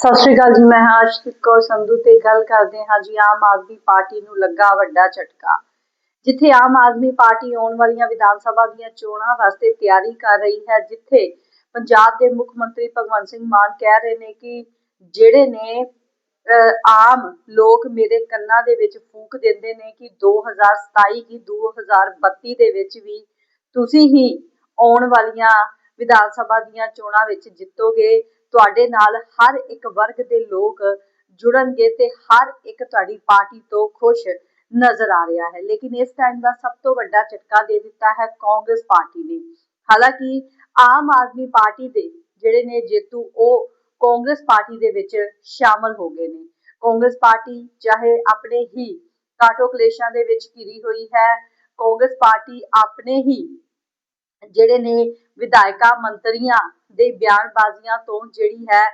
ਸਤਿ ਸ਼੍ਰੀ ਅਕਾਲ ਜੀ, ਮੈਂ ਹਾਂ ਕੌਰ ਸੰਧੂ ਤੇ ਗੱਲ ਕਰਦੇ ਹਾਂ ਜੀ ਆਮ ਆਦਮੀ ਪਾਰਟੀ ਨੂੰ ਲੱਗਾ ਵੱਡਾ ਝਟਕਾ। ਜਿੱਥੇ ਆਮ ਆਦਮੀ ਪਾਰਟੀ ਆਉਣ ਵਾਲੀਆਂ ਵਿਧਾਨ ਸਭਾ ਦੀਆਂ ਚੋਣਾਂ ਵਾਸਤੇ ਤਿਆਰੀ ਕਰ ਰਹੀ ਹੈ, ਜਿੱਥੇ ਪੰਜਾਬ ਦੇ ਮੁੱਖ ਮੰਤਰੀ ਭਗਵੰਤ ਸਿੰਘ ਮਾਨ ਕਹਿ ਰਹੇ ਨੇ ਕਿ ਜਿਹੜੇ ਨੇ ਆਮ ਲੋਕ ਮੇਰੇ ਕੰਨਾਂ ਦੇ ਵਿੱਚ ਫੂਕ ਦਿੰਦੇ ਨੇ ਕਿ 2027 ਕੀ 2032 ਦੇ ਵਿੱਚ ਵੀ ਤੁਸੀਂ ਹੀ ਆਉਣ ਵਾਲੀਆਂ ਵਿਧਾਨ ਸਭਾ ਦੀਆਂ ਚੋਣਾਂ ਵਿੱਚ ਜਿੱਤੋਗੇ। ਤੁਹਾਡੇ ਨਾਲ ਹਰ ਇੱਕ ਵਰਗ ਦੇ ਲੋਕ ਜੁੜਨਗੇ ਤੇ ਹਰ ਇੱਕ ਤੁਹਾਡੀ ਪਾਰਟੀ ਤੋਂ ਖੁਸ਼ ਨਜ਼ਰ ਆ ਰਿਹਾ ਹੈ। ਲੇਕਿਨ ਇਸ ਟਾਈਮ ਦਾ ਸਭ ਤੋਂ ਵੱਡਾ ਝਟਕਾ ਦੇ ਦਿੱਤਾ ਹੈ ਕਾਂਗਰਸ ਪਾਰਟੀ ਨੇ। ਹਾਲਾਂਕਿ ਆਮ ਆਦਮੀ ਪਾਰਟੀ ਦੇ ਜਿਹੜੇ ਨੇ ਜੇਤੂ, ਉਹ ਕਾਂਗਰਸ ਪਾਰਟੀ ਦੇ ਵਿੱਚ ਸ਼ਾਮਲ ਹੋ ਗਏ ਨੇ। ਕਾਂਗਰਸ ਪਾਰਟੀ ਚਾਹੇ ਆਪਣੇ ਹੀ ਕਾਟੋ ਕਲੇਸ਼ਾਂ ਦੇ ਵਿੱਚ ਘਿਰੀ ਹੋਈ ਹੈ, ਕਾਂਗਰਸ ਪਾਰਟੀ ਆਪਣੇ ਹੀ ਜਿਹੜੇ ਨੇ ਵਿਧਾਇਕਾਂ ਮੰਤਰੀਆਂ ਦੇ ਬਿਆਨਬਾਜ਼ੀਆਂ ਤੋਂ ਜਿਹੜੀ ਹੈ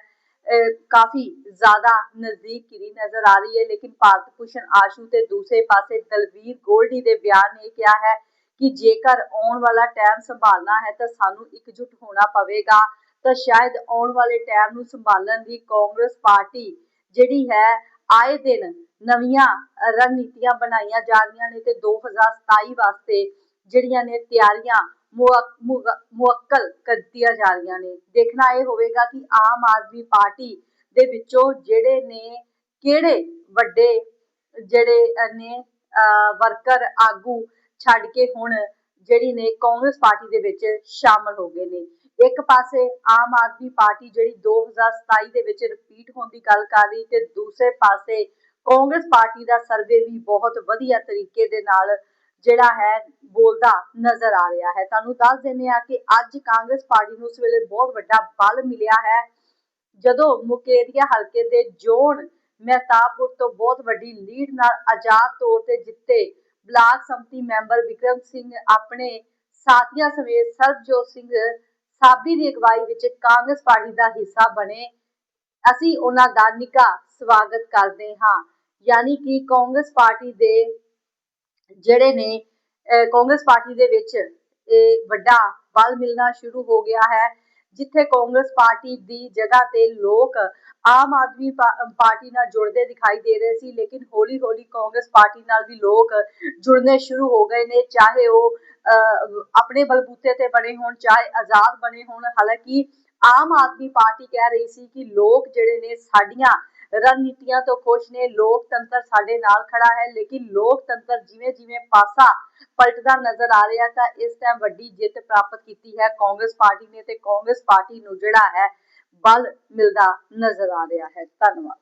ਕਾਫੀ ਜ਼ਿਆਦਾ ਨਜ਼ਦੀਕ ਘਿਰੀ ਨਜ਼ਰ ਆ ਰਹੀ ਹੈ। ਲੇਕਿਨ ਭਾਰਤ ਭੂਸ਼ਣ ਆਸ਼ੂ ਤੇ ਦੂਸਰੇ ਪਾਸੇ ਦਲਵੀਰ ਗੋਲਡੀ ਦੇ ਬਿਆਨ ਨੇ ਕਿਹਾ ਹੈ ਕਿ ਜੇਕਰ ਆਉਣ ਵਾਲਾ ਟਾਈਮ ਸੰਭਾਲਣਾ ਹੈ ਤਾਂ ਸਾਨੂੰ ਇਕਜੁੱਟ ਹੋਣਾ ਪਵੇਗਾ। ਤਾਂ ਸ਼ਾਇਦ ਆਉਣ ਵਾਲੇ ਟਾਈਮ ਨੂੰ ਸੰਭਾਲਣ ਦੀ ਕਾਂਗਰਸ ਪਾਰਟੀ ਜਿਹੜੀ ਹੈ, ਆਏ ਦਿਨ ਨਵੀਆਂ ਰਣਨੀਤੀਆਂ ਬਣਾਈਆਂ ਜਾ ਰਹੀਆਂ ਨੇ ਤੇ 2027 ਵਾਸਤੇ ਜਿਹੜੀਆਂ ਨੇ ਤਿਆਰੀਆਂ ਮੁਅ- ਮੁਗ- ਮੁਅੱਕਲ ਜਾ ਰਹੀਆਂ ਨੇ। ਦੇਖਣਾ ਇਹ ਹੋਵੇਗਾ ਕਿ ਆਮ ਆਦਮੀ ਪਾਰਟੀ ਦੇ ਵਿੱਚੋਂ ਜਿਹੜੇ ਨੇ ਕਿਹੜੇ ਵੱਡੇ, ਜਿਹੜੇ ਨੇ ਵਰਕਰ ਆਗੂ ਛੱਡ ਕੇ ਹੁਣ ਜਿਹੜੀ ਨੇ ਕਾਂਗਰਸ ਪਾਰਟੀ ਦੇ ਵਿੱਚ ਸ਼ਾਮਲ ਹੋ ਗਏ ਨੇ। ਇੱਕ ਪਾਸੇ ਆਮ ਆਦਮੀ ਪਾਰਟੀ ਜਿਹੜੀ 2027 ਦੇ ਵਿੱਚ ਰਿਪੀਟ ਹੋਣ ਦੀ ਗੱਲ ਕਰ ਰਹੀ ਤੇ ਦੂਸਰੇ ਪਾਸੇ ਕਾਂਗਰਸ ਪਾਰਟੀ ਦਾ ਸਰਵੇ ਵੀ ਬਹੁਤ ਵਧੀਆ ਤਰੀਕੇ ਦੇ ਨਾਲ ਜਿਹੜਾ ਹੈ, ਬੋਲਦਾ ਨਜ਼ਰ ਆ ਰਿਹਾ ਹੈ। ਤੁਹਾਨੂੰ ਦੱਸ ਦਿੰਦੇ ਆ ਕਿ ਅੱਜ ਕਾਂਗਰਸ ਪਾਰਟੀ ਨੂੰ ਉਸ ਵੇਲੇ ਬਹੁਤ ਵੱਡਾ ਬਲ ਮਿਲਿਆ ਹੈ। ਜਦੋਂ ਮੁਕੇਰੀਆ ਹਲਕੇ ਦੇ ਜੋਨ ਮਹਿਤਾਬਪੁਰ ਤੋਂ ਬਹੁਤ ਵੱਡੀ ਲੀਡ ਨਾਲ ਆਜ਼ਾਦ ਤੌਰ ਤੇ ਜਿੱਤੇ ਬਲਾਕ ਸੰਮਤੀ ਮੈਂਬਰ ਵਿਕਰਮ ਸਿੰਘ ਆਪਣੇ ਸਾਥੀਆਂ ਸਮੇਤ ਸਰਬਜੋਤ ਸਿੰਘ ਸਾਬੀ ਦੀ ਅਗਵਾਈ ਵਿੱਚ ਕਾਂਗਰਸ ਪਾਰਟੀ ਦਾ ਹਿੱਸਾ ਬਣੇ। ਅਸੀਂ ਉਹਨਾਂ ਦਾ ਨਿੱਘਾ ਸਵਾਗਤ ਕਰਦੇ ਹਾਂ। ਯਾਨੀ ਕਿ ਕਾਂਗਰਸ ਪਾਰਟੀ ਦੇ ਜਿਹੜੇ ਨੇ ਕਾਂਗਰਸ ਪਾਰਟੀ ਦੇ ਵਿੱਚ ਇਹ ਵੱਡਾ ਬਲ ਮਿਲਣਾ ਸ਼ੁਰੂ ਹੋ ਗਿਆ ਹੈ ਜਿੱਥੇ ਕਾਂਗਰਸ ਪਾਰਟੀ ਦੀ ਜਗ੍ਹਾ ਤੇ ਲੋਕ ਆਮ ਆਦਮੀ ਪਾਰਟੀ ਨਾਲ ਜੁੜਦੇ ਦਿਖਾਈ ਦੇ ਰਹੇ ਸੀ ਲੇਕਿਨ ਹੌਲੀ ਹੌਲੀ ਕਾਂਗਰਸ ਪਾਰਟੀ ਨਾਲ ਵੀ ਲੋਕ ਜੁੜਨੇ ਸ਼ੁਰੂ ਹੋ ਗਏ ਨੇ ਚਾਹੇ ਉਹ ਅਹ, ਆਪਣੇ ਬਲਬੂਤੇ ਤੇ ਬਣੇ ਹੋਣ ਚਾਹੇ ਆਜ਼ਾਦ ਬਣੇ ਹੋਣ ਹਾਲਾਂਕਿ ਆਮ ਆਦਮੀ ਪਾਰਟੀ ਕਹਿ ਰਹੀ ਸੀ ਕਿ ਲੋਕ ਜਿਹੜੇ ਨੇ ਸਾਡੀਆਂ ਰਣਨੀਤੀਆਂ ਤੋਂ ਖੁਸ਼ ਨੇ, ਲੋਕਤੰਤਰ ਸਾਡੇ ਨਾਲ ਖੜਾ ਹੈ, ਲੇਕਿਨ ਲੋਕਤੰਤਰ ਜਿਵੇਂ ਜਿਵੇਂ ਪਾਸਾ ਪਲਟਦਾ ਨਜ਼ਰ ਆ ਰਿਹਾ ਤਾਂ ਇਸ ਟਾਈਮ ਵੱਡੀ ਜਿੱਤ ਪ੍ਰਾਪਤ ਕੀਤੀ ਹੈ। ਕਾਂਗਰਸ ਪਾਰਟੀ ਨੇ ਤੇ ਕਾਂਗਰਸ ਪਾਰਟੀ ਨੂੰ ਜਿਹੜਾ ਹੈ, ਬਲ ਮਿਲਦਾ ਨਜ਼ਰ ਆ ਰਿਹਾ ਹੈ। ਧੰਨਵਾਦ।